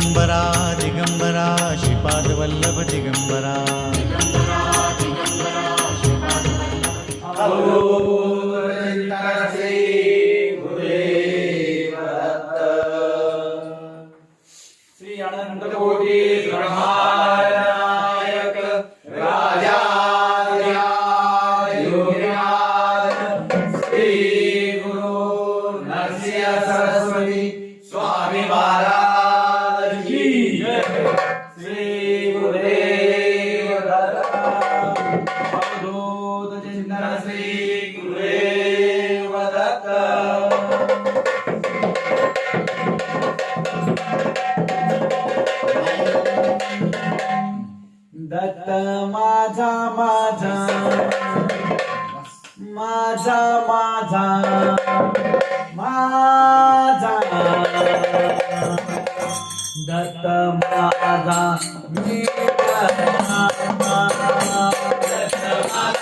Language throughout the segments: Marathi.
दिगंबरा दिगंबरा श्रीपादवल्लभ दिगंबरा. श्री अनंत कोटी राजा श्री गुरु नरसिंह सरस्वती स्वामी बाला दत्त माझा माझा माझा माझा माझा. दत्त माझा मी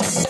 next.